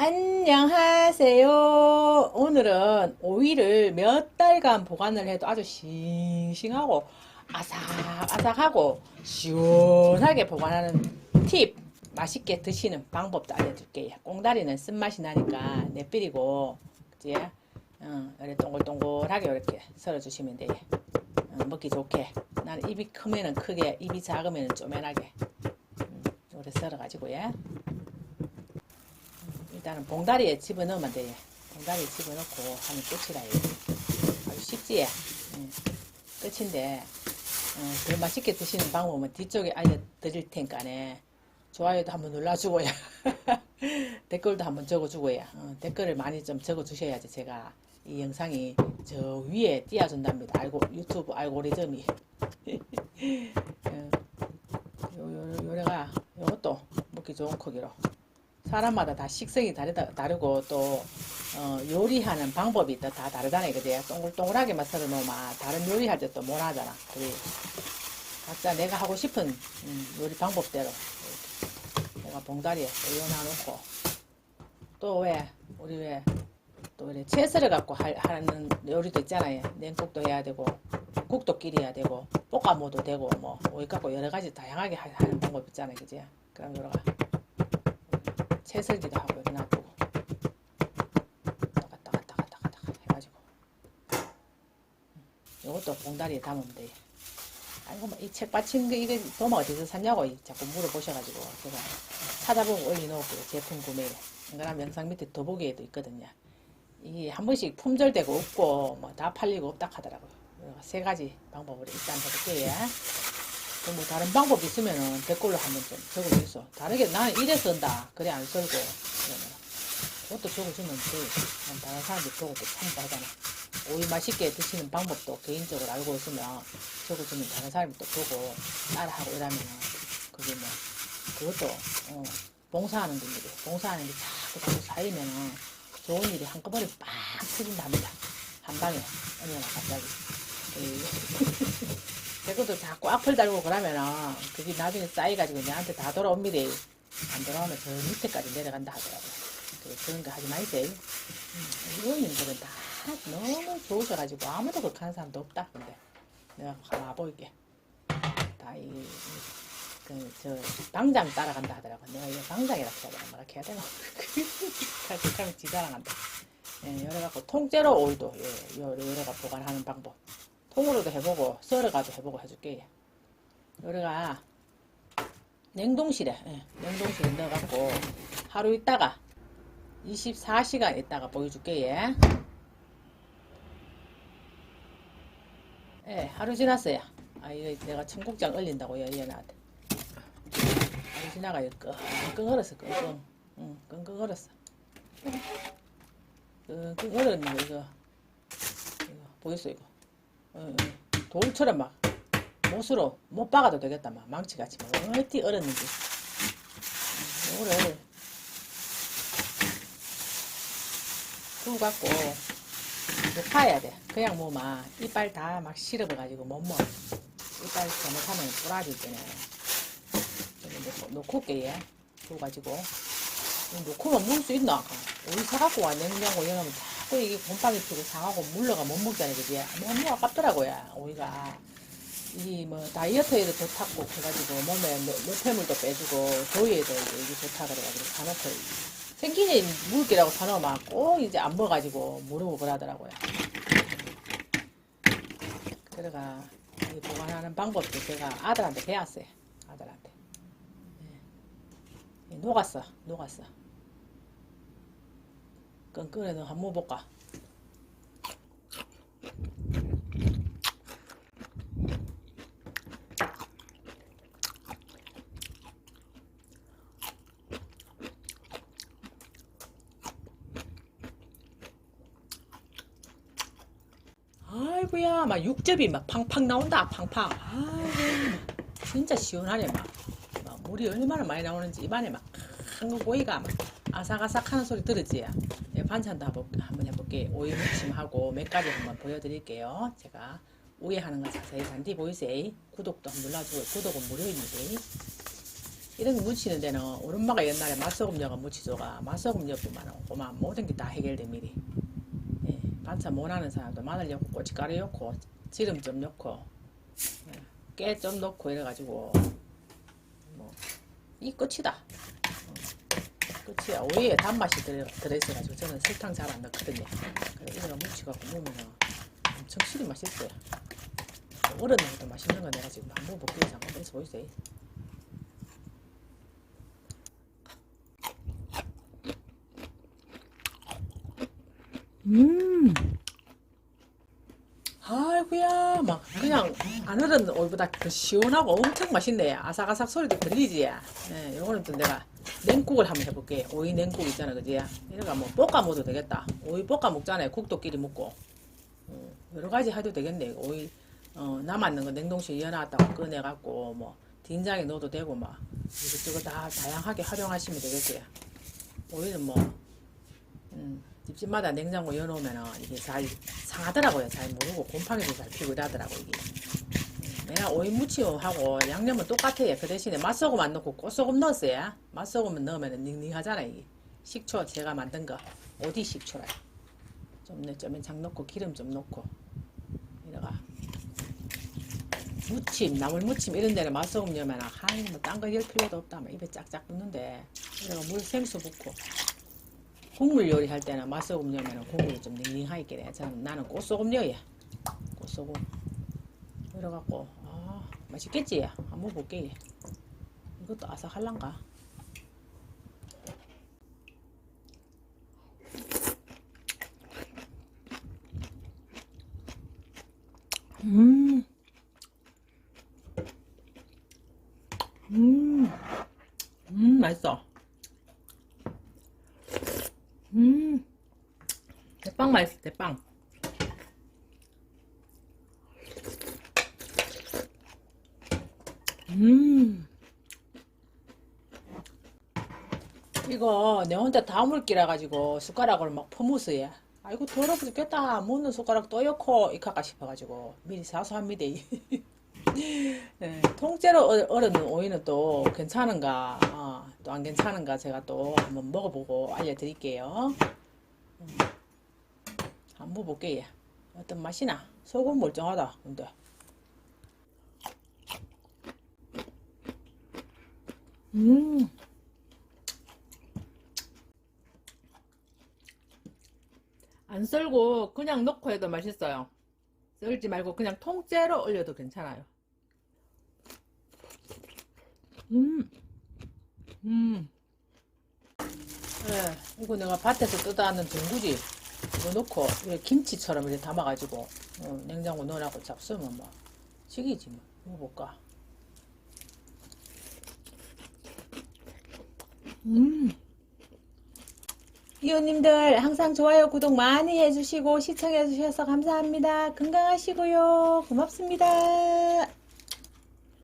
안녕하세요. 오늘은 오이를 몇 달간 보관을 해도 아주 싱싱하고 아삭아삭하고 시원하게 보관하는 팁, 맛있게 드시는 방법도 알려줄게요. 꽁다리는 쓴맛이 나니까 내비리고, 그지? 어, 이렇게 동글동글하게 이렇게 썰어주시면 돼요. 어, 먹기 좋게. 나는 입이 크면은 크게, 입이 작으면은 쪼매나게. 음, 이렇게 썰어가지고요. 일단은 봉다리에 집어넣으면 돼요. 봉다리에 집어넣고 하면 끝이라 요 아주 쉽지? 응. 끝인데 어, 더 맛있게 드시는 방법은 뒤쪽에 알려드릴 테니까네. 좋아요도 한번 눌러주고요. 댓글도 한번 적어주고요. 어, 댓글을 많이 좀 적어주셔야지 제가 이 영상이 저 위에 띄워준답니다. 알고 유튜브 알고리즘이. 어, 요, 요, 요래가 요것도 먹기 좋은 크기로 사람마다 다 식성이 다르다, 다르고 또 어, 요리하는 방법이 또 다 다르잖아요. 그죠? 동글동글하게만 썰어놓으면 다른 요리할 때 또 못 하잖아. 그래. 각자 내가 하고 싶은 음, 요리 방법대로 내가 봉다리에 올려놔놓고 또 왜 우리 왜 또 이래 채 썰어 갖고 할- 하는 요리도 있잖아요. 냉국도 해야 되고 국도 끓여야 되고 볶아먹어도 되고 뭐 오이 갖고 여러 가지 다양하게 하- 하는 방법 있잖아요. 그지? 그럼 요러가 채썰기도 하고 이렇게 놔두고 따가 따가 따가 따가 해가지고 이것도 봉다리에 담으면 돼요. 아이고 뭐이책 받친 거 이게 도마 어디서 샀냐고 이 자꾸 물어보셔가지고 제가 찾아보고 올려놓을게요. 제품 구매를. 그럼 영상 밑에 더보기에도 있거든요. 이게 한 번씩 품절되고 없고 뭐 다 팔리고 없다 하더라고요. 세 가지 방법을 일단 해볼게요. 그뭐 다른 방법 있으면은 댓글로 한번 좀 적어주세요. 다르게 나는 이래 쓴다. 그래 안 썰고 그러면 그것도 적어주면 돼. 다른 사람들 또 참고하잖아. 오이 맛있게 드시는 방법도 개인적으로 알고 있으면 적어주면 다른 사람이 또 보고 따라하고 이러면은 그게 뭐 그것도 어, 봉사하는 분들이 봉사하는 게 자꾸 자꾸 쌓이면은 좋은 일이 한꺼번에 빡 터진답니다. 한 방에 어느 날 갑자기. 그 대구도 자꾸 악플 달고 그러면은 그게 나중에 쌓여가지고 내한테 다 돌아옵니다. 안 돌아오면 저 밑에까지 내려간다 하더라고요. 그래서 그런 거 하지 마이세요. 음, 의원님들은 다 너무 좋으셔가지고 아무도 그렇게 하는 사람도 없다. 근데 내가 가만 보일게. 다 이, 그, 저, 방장 따라간다 하더라고. 내가 이거 방장이라고 해야 되나? 뭐라 해야 되나? 그렇게 하면 지자랑한다. 예, 열어갖고 통째로 오일도, 예, 요, 요래가 보관하는 방법. 통으로도 해보고 썰어가도 해보고 해줄게. 요래가 냉동실에 예, 냉동실에 넣어갖고 하루 있다가 24시간 있다가 보여줄게. 예. 예, 하루 지났어요. 아, 이거 내가 청국장 얼린다고요, 얘한테. 하루 지나가 이거 끙끙 얼었어, 끙끙. 응, 끙끙 얼었어. 끙끙 얼었는 거 이거. 이거 보였어 이거. 돌처럼 막. 못으로 못 박아도 되겠다 막. 망치같이 막 어디 얼었는지. 음, 요거를 그거 갖고 녹화해야 돼. 그냥 뭐 막 이빨 다막 실어가지고 못 먹어. 이빨 잘못하면 꼬라지 있잖아요 놓고, 놓고 올게 얘. 그거 가지고. 놓고만 먹을 수 있나? 우리 사갖고 와 냉장고 열어놓으면 자꾸 이게 곰팡이 피고 상하고 물러가 못 먹잖아요 그지 너무 아깝더라고요 오이가. 이 뭐 다이어트에도 좋다고 해가지고 몸에 뇌- 뇌폐물도 빼주고 조이에도 이게 좋다 그래가지고 사놓고 생기니 물기라고 사놓으면 꼭 이제 안 먹어가지고 모르고 그러더라고요. 그래가 이 보관하는 방법도 제가 아들한테 배웠어요 아들한테. 예. 녹았어 녹았어 끈끈해서 한번 볼까? 아이고야 막 육즙이 막 팡팡 나온다 팡팡. 아이고 진짜 시원하네 막, 막 물이 얼마나 많이 나오는지 입안에 막 한국 오이가 막 아삭아삭 하는 소리 들었지? 예, 반찬도 한번 해볼게요. 오이 무침하고 몇 가지 한번 보여드릴게요. 제가 위에 하는 거 자세히 잔디 보이세요? 구독도 한번 눌러주고 구독은 무료입니다. 이런 거 무치는 데는 엄마가 옛날에 맛소금녀가 무치줘가 맛소금녀뿐만 고만 모든 게다 미리 예, 반찬 못하는 사람도 마늘 넣고 고춧가루 넣고 기름 좀 넣고 예, 깨좀 넣고 이래가지고 뭐 이 끝이다 어, 끝이야 오이에 단맛이 들어, 들어있어가지고 저는 설탕 잘 안 넣거든요 그래서 이런 거 무치갖고 먹으면 엄청 실이 맛있어요 어른들도 맛있는 거 내가 지금 한번 먹기 잠깐 뺏어 보이세요 음. 아이고야, 막 그냥 안 흐른 오이보다 그 시원하고 엄청 맛있네. 아삭아삭 소리도 들리지. 네, 요거는 또 내가 냉국을 한번 해볼게. 오이 냉국 있잖아, 그지? 이래가 뭐 볶아 먹어도 되겠다. 오이 볶아 먹잖아요. 국도끼리 먹고. 어, 여러 가지 해도 되겠네. 오이 어, 남았는 거 냉동실에 이어놨다가 꺼내갖고 뭐 된장에 넣어도 되고 막 이것저것 다 다양하게 활용하시면 되겠어요. 오이는 뭐 음, 집집마다 냉장고 열어놓으면 이게 잘 상하더라고요. 잘 모르고 곰팡이도 잘 피고 이러더라고 이게. 음, 내가 오이 무침하고 양념은 똑같아요. 그 대신에 맛소금 안 넣고 꽃소금 넣었어요. 맛소금은 넣으면 닝닝하잖아 이게. 식초 제가 만든 거 어디 식초라. 좀 넣, 좀장 넣고 기름 좀 넣고 이래가 무침, 나물 무침 이런 데는 맛소금 넣으면 하이 뭐딴거 열 필요도 없다. 막 입에 짝짝 붙는데 이래가 물 생수 붓고 국물 요리할 때는 맛소금 넣으면 국물이 좀 닝닝하게 돼. 저는 나는 꽃소금 넣어야. 꽃소금. 이래갖고 아 맛있겠지? 한번 볼게. 이것도 아삭할란가? 음. 음. 음, 맛있어. 음. 대빵 맛있어, 대빵. 음. 이거 내 혼자 다 물기라 가지고 숟가락으로 막 퍼무스해. 아이고 더러워 죽겠다. 먹는 숟가락 또 넣고 이카까 싶어가지고 미리 사서 합니다. 네, 통째로 얼- 얼은 오이는 또 괜찮은가, 어, 또안 괜찮은가 제가 또 한번 먹어보고 알려드릴게요. 음, 한번 볼게요. 어떤 맛이나? 소금 멀쩡하다, 근데. 음. 안 썰고 그냥 넣고 해도 맛있어요. 썰지 말고 그냥 통째로 올려도 괜찮아요. 음, 음. 예, 이거 내가 밭에서 뜯어왔는 전구지. 이거 넣고, 이렇게 김치처럼 이렇게 담아가지고, 어, 냉장고 넣어놓고 잡수면 뭐, 식이지 뭐. 먹어볼까. 음. 이웃님들 항상 좋아요, 구독 많이 해주시고 시청해주셔서 감사합니다. 건강하시고요. 고맙습니다.